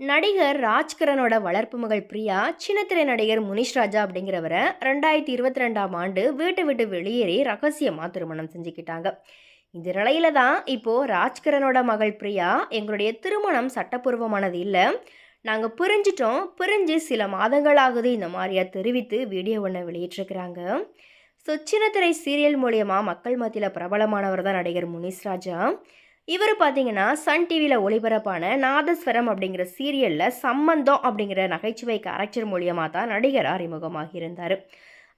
நடிகர் ராஜ்கரனோட வளர்ப்பு மகள் பிரியா சின்னத்திரை நடிகர் முனிஷ் ராஜா அப்படிங்கிறவரை ரெண்டாயிரத்தி இருபத்தி ரெண்டாம் ஆண்டு வீட்டை விட்டு வெளியேறி ரகசியமாக திருமணம் செஞ்சுக்கிட்டாங்க. இந்த நிலையில தான் இப்போது ராஜ்கரனோட மகள் பிரியா எங்களுடைய திருமணம் சட்டப்பூர்வமானது இல்லை. நாங்கள் பிரிஞ்சிட்டோம். பிரிஞ்சு சில மாதங்கள் ஆகுது இந்த மாதிரியா தெரிவித்து வீடியோ ஒன்று வெளியிட்டிருக்கிறாங்க. ஸோ சின்னத்திரை சீரியல் மூலியமாக மக்கள் மத்தியில் பிரபலமானவர் தான் நடிகர் முனிஷ் ராஜா. இவர் பார்த்தீங்கன்னா சன் டிவியில் ஒளிபரப்பான நாதஸ்வரம் அப்படிங்கிற சீரியலில் சம்பந்தம் அப்படிங்கிற நகைச்சுவை கேரக்டர் மூலியமாக தான் நடிகர் அறிமுகமாக இருந்தார்.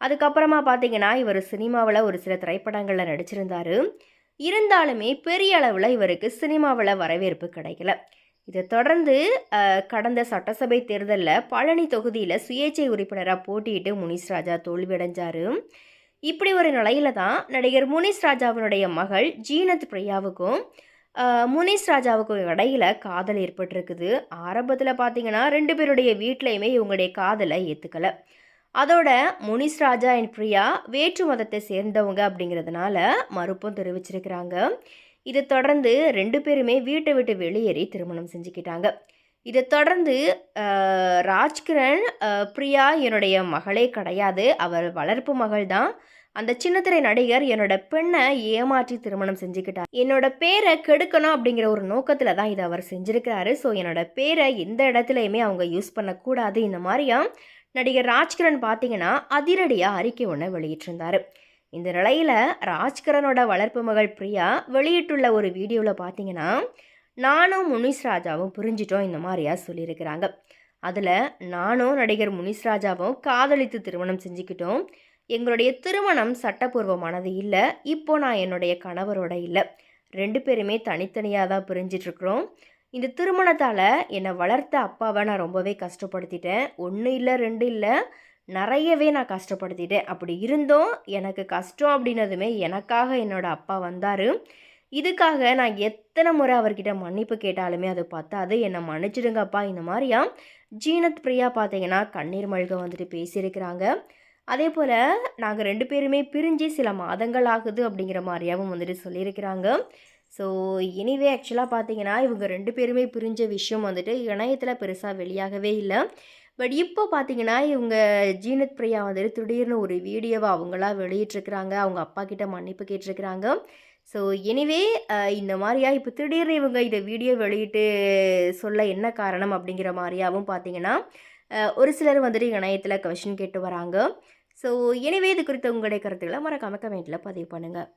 அதுக்கப்புறமா பார்த்தீங்கன்னா இவர் சினிமாவில் ஒரு சில திரைப்படங்களில் நடிச்சிருந்தார். இருந்தாலுமே பெரிய அளவில் இவருக்கு சினிமாவில் வரவேற்பு கிடைக்கல. இதை தொடர்ந்து கடந்த சட்டசபை தேர்தலில் பழனி தொகுதியில் சுயேட்சை உறுப்பினராக போட்டியிட்டு முனிஷ் ராஜா தோல்வியடைஞ்சார். இப்படி ஒரு நிலையில தான் நடிகர் முனிஷ் ராஜாவினுடைய மகள் ஜீனத் பிரியாவுக்கும் முனிஸ் ராஜாவுக்கும் இடையில காதல் ஏற்பட்டிருக்குது. ஆரம்பத்தில் பார்த்தீங்கன்னா ரெண்டு பேருடைய வீட்லேயுமே இவங்களுடைய காதலை ஏற்றுக்கலை அதோட முனிஸ் ராஜா அண்ட் பிரியா வேற்று மதத்தை சேர்ந்தவங்க அப்படிங்கிறதுனால மறுப்பும் தெரிவிச்சிருக்கிறாங்க. இதை தொடர்ந்து ரெண்டு பேருமே வீட்டை விட்டு வெளியேறி திருமணம் செஞ்சுக்கிட்டாங்க. இதை தொடர்ந்து ராஜ்கிரண் பிரியா என்னுடைய மகளே கிடையாது. அவர் வளர்ப்பு மகள் தான் அந்த சின்னத்திரை நடிகர் என்னோட பெண்ணை ஏமாற்றி திருமணம் செஞ்சுக்கிட்டார். என்னோட பேரை கெடுக்கணும் அப்படிங்கிற ஒரு நோக்கத்தில் தான் இதை அவர் செஞ்சுருக்கிறாரு. ஸோ என்னோட பேரை எந்த இடத்துலையுமே அவங்க யூஸ் பண்ணக்கூடாது. இந்த மாதிரியா? நடிகர் ராஜ்கிரண் பார்த்தீங்கன்னா அதிரடியாக அறிக்கை ஒன்று வெளியிட்டிருந்தார். இந்த நிலையில் ராஜ்கிரனோட வளர்ப்பு மகள் பிரியா வெளியிட்டுள்ள ஒரு வீடியோவில் பார்த்தீங்கன்னா நானும் முனிஷ் ராஜாவும் புரிஞ்சிட்டோம் இந்த மாதிரியா சொல்லியிருக்கிறாங்க. அதில் நானும் நடிகர் முனிஸ் ராஜாவும் காதலித்து திருமணம் செஞ்சுக்கிட்டோம். எங்களுடைய திருமணம் சட்டப்பூர்வமானது இல்லை. இப்போ நான் என்னுடைய கணவரோட இல்லை. ரெண்டு பேருமே தனித்தனியாக தான் பிரிஞ்சிட்ருக்குறோம். இந்த திருமணத்தால் என்னை வளர்த்த அப்பாவை நான் ரொம்பவே கஷ்டப்படுத்திட்டேன். ஒன்று இல்லை ரெண்டு இல்லை நிறையவே நான் கஷ்டப்படுத்திட்டேன். அப்படி இருந்தும். எனக்கு கஷ்டம் அப்படின்னதுமே எனக்காக என்னோடய அப்பா வந்தார். இதுக்காக நான் எத்தனை முறை அவர்கிட்ட மன்னிப்பு கேட்டாலுமே அது பார்த்தாது என்னை மன்னிச்சிடுங்கப்பா இந்த மாதிரியா? ஜீனத் பிரியா பார்த்தீங்கன்னா கண்ணீர் மல்க வந்துட்டு பேசியிருக்கிறாங்க. அதே போல் நாங்கள் ரெண்டு பேருமே பிரிஞ்சு சில மாதங்கள் ஆகுது அப்படிங்கிற மாதிரியாகவும் வந்துட்டு சொல்லியிருக்கிறாங்க. ஸோ எனிவே ஆக்சுவலாக பார்த்தீங்கன்னா இவங்க ரெண்டு பேருமே பிரிஞ்ச விஷயம் வந்துட்டு இணையத்தில் பெருசாக வெளியாகவே இல்லை. பட் இப்போ பார்த்தீங்கன்னா இவங்க ஜீனத் பிரியா வந்துட்டு திடீர்னு ஒரு வீடியோவை அவங்களா வெளியிட்ருக்கிறாங்க அவங்க அப்பா கிட்ட மன்னிப்பு கேட்டிருக்கிறாங்க. ஸோ எனிவே இந்த மாதிரியா இப்போ திடீர்னு இவங்க இதை வீடியோ வெளியிட்டு சொல்ல என்ன காரணம் அப்படிங்கிற மாதிரியாகவும் பார்த்தீங்கன்னா ஒரு சிலர் வந்துட்டு இணையத்தில் கொஷின் கேட்டு வராங்க. ஸோ எனவே இது குறித்த உங்களுடைய கருத்துக்களை மறக்காமல் கமெண்ட்டில் பதிவு பண்ணுங்கள்